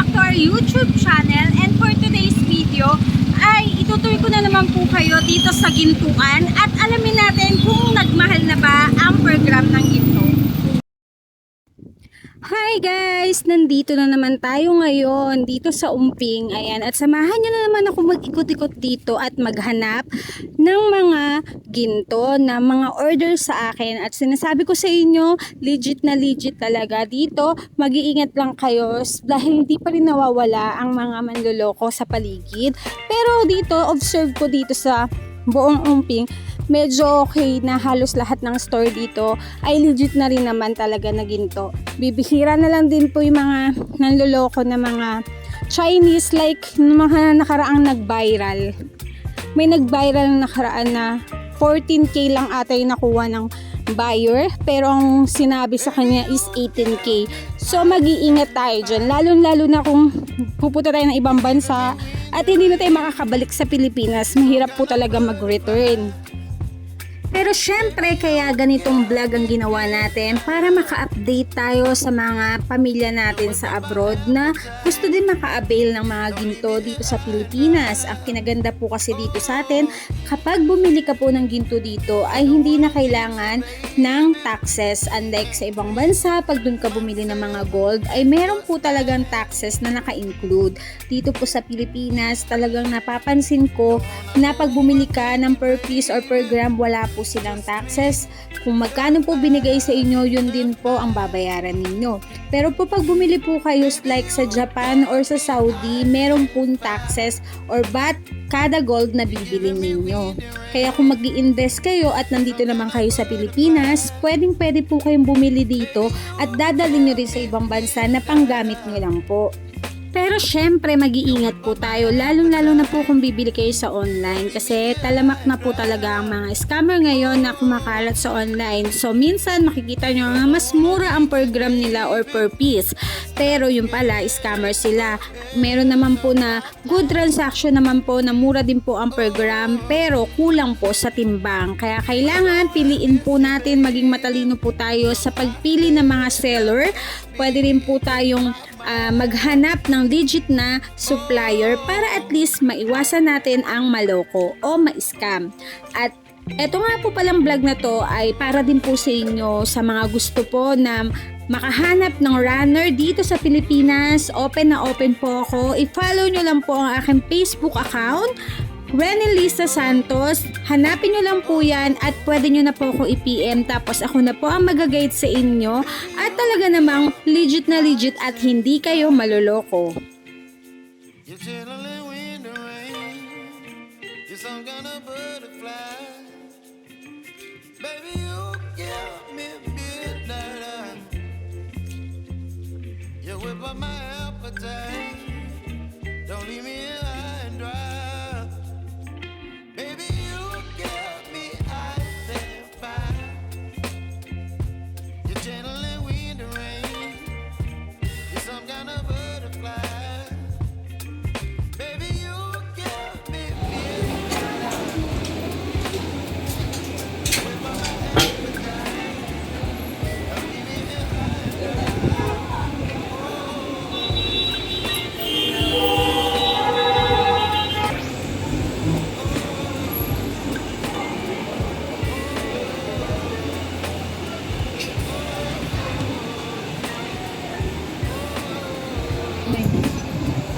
back to our YouTube channel and for today's video ay itutuloy ko na naman po kayo dito sa gintuan at alamin natin kung nagmahal na ba ang program ng ginto. Hi guys! Nandito na naman tayo ngayon dito sa Umping. Ayan, at samahan nyo na naman ako mag-ikot-ikot dito at maghanap ng mga ginto na mga order sa akin. At sinasabi ko sa inyo, legit na legit talaga dito. Mag-iingat lang kayo dahil hindi pa rin nawawala ang mga manloloko sa paligid. Pero dito, observe ko dito sa buong Umping, medyo okay na halos lahat ng store dito ay legit na rin naman talaga na ginto. Bibihira na lang din po yung mga nanloloko na mga Chinese like mga nakaraang nag-viral. May nag-viral na nakaraan na 14k lang ata yung nakuha ng buyer pero ang sinabi sa kanya is 18k. So mag-iingat tayo dyan. Lalo-lalo na kung pupunta tayo ng ibang bansa at hindi na tayo makakabalik sa Pilipinas. Mahirap po talaga mag-return. Pero syempre, kaya ganitong vlog ang ginawa natin para maka-update tayo sa mga pamilya natin sa abroad na gusto din maka-avail ng mga ginto dito sa Pilipinas. Ang kinaganda po kasi dito sa atin, kapag bumili ka po ng ginto dito ay hindi na kailangan ng taxes. Unlike sa ibang bansa, pag dun ka bumili ng mga gold, ay meron po talagang taxes na naka-include. Dito po sa Pilipinas, talagang napapansin ko na pag bumili ka ng per piece or per gram, wala po silang taxes. Kung magkano po binigay sa inyo, yun din po ang babayaran ninyo. Pero po pag bumili po kayo like sa Japan or sa Saudi, meron pong taxes or VAT kada gold na bibili ninyo. Kaya kung mag invest kayo at nandito naman kayo sa Pilipinas, pwedeng pwede po kayong bumili dito at dadalhin nyo rin sa ibang bansa na panggamit nyo lang po. Pero syempre mag-iingat po tayo lalong-lalo na po kung bibili kayo sa online kasi talamak na po talaga ang mga scammer ngayon na kumakalat sa online. So minsan makikita nyo nga mas mura ang per gram nila or per piece. Pero yung pala scammer sila. Meron naman po na good transaction naman po na mura din po ang per gram pero kulang po sa timbang. Kaya kailangan piliin po natin maging matalino po tayo sa pagpili ng mga seller. Pwede rin po tayong ah, maghanap ng legit na supplier para at least maiwasan natin ang maloko o ma-scam. At eto nga po palang vlog na to ay para din po sa inyo sa mga gusto po na makahanap ng runner dito sa Pilipinas. Open na open po ako. I-follow nyo lang po ang aking Facebook account. Renny Lisa Santos, hanapin nyo lang po yan at pwede nyo na po ako i-PM tapos ako na po ang magaguide sa inyo at talaga namang legit na legit at hindi kayo maloloko. Whip up my appetite.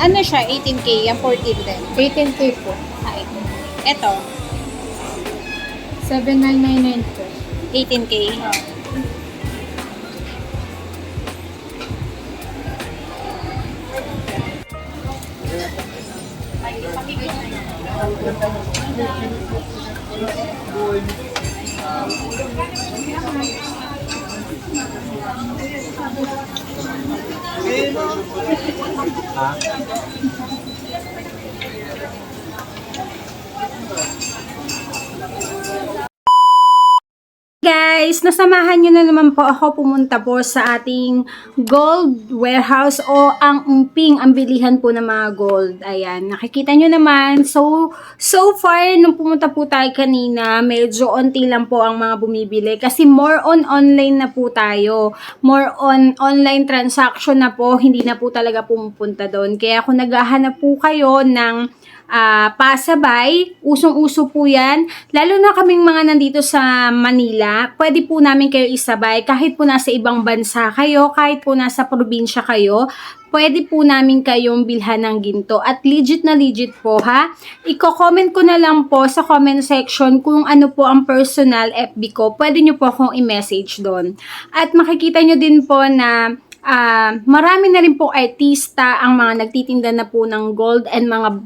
Ano siya? 18K? Yung 14 din? 18K po. Ay. Ito, 7999 po. 18K. Ha? Guys, nasamahan nyo na naman po ako pumunta po sa ating gold warehouse o ang umping ang bilihan po ng mga gold. Ayan, nakikita nyo naman. So, so far, nung pumunta po tayo kanina, medyo onti lang po ang mga bumibili kasi more on online na po tayo. More on online transaction na po, hindi na po talaga pumupunta doon. Kaya kung naghahanap po kayo ng ah, pasabay. Usong-uso po yan. Lalo na kaming mga nandito sa Manila, pwede po namin kayo isabay. Kahit po nasa ibang bansa kayo, kahit po nasa probinsya kayo, pwede po namin kayong bilhan ng ginto. At legit na legit po ha. Iko-comment ko na lang po sa comment section kung ano po ang personal FB ko. Pwede nyo po akong i-message doon. At makikita nyo din po na ah, marami na rin po artista ang mga nagtitinda na po ng gold and mga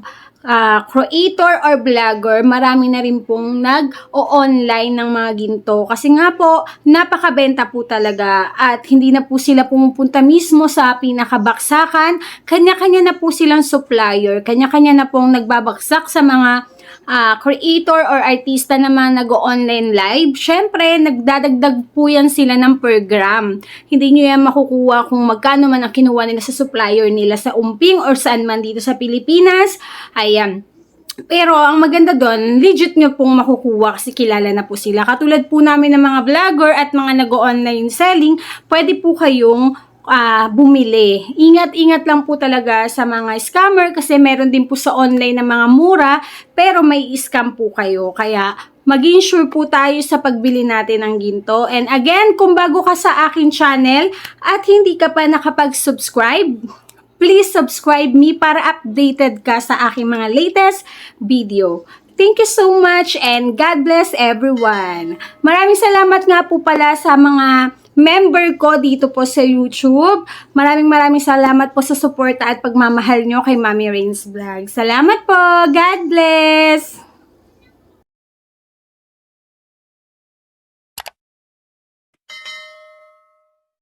ah, creator or vlogger, marami na rin pong nag-o-online ng mga ginto. Kasi nga po, napakabenta po talaga at hindi na po sila pumupunta mismo sa pinakabaksakan. Kanya-kanya na po silang supplier. Kanya-kanya na pong nagbabaksak sa mga ah, creator or artista na mga nag-online live, syempre, nagdadagdag po yan sila ng per gram. Hindi nyo yan makukuha kung magkano man ang kinuha nila sa supplier nila sa umping or saan man dito sa Pilipinas. Ayan. Pero ang maganda doon, legit nyo pong makukuha kasi kilala na po sila. Katulad po namin ng mga vlogger at mga nag-online selling, pwede po kayong ah, bumili. Ingat-ingat lang po talaga sa mga scammer kasi meron din po sa online na mga mura pero may scam po kayo. Kaya maging sure po tayo sa pagbili natin ng ginto. And again, kung bago ka sa akin channel at hindi ka pa nakapag-subscribe, please subscribe me para updated ka sa aking mga latest video. Thank you so much and God bless everyone. Maraming salamat nga po pala sa mga member ko dito po sa YouTube. Maraming maraming salamat po sa suporta at pagmamahal nyo kay Mami Rains Vlog. Salamat po. God bless.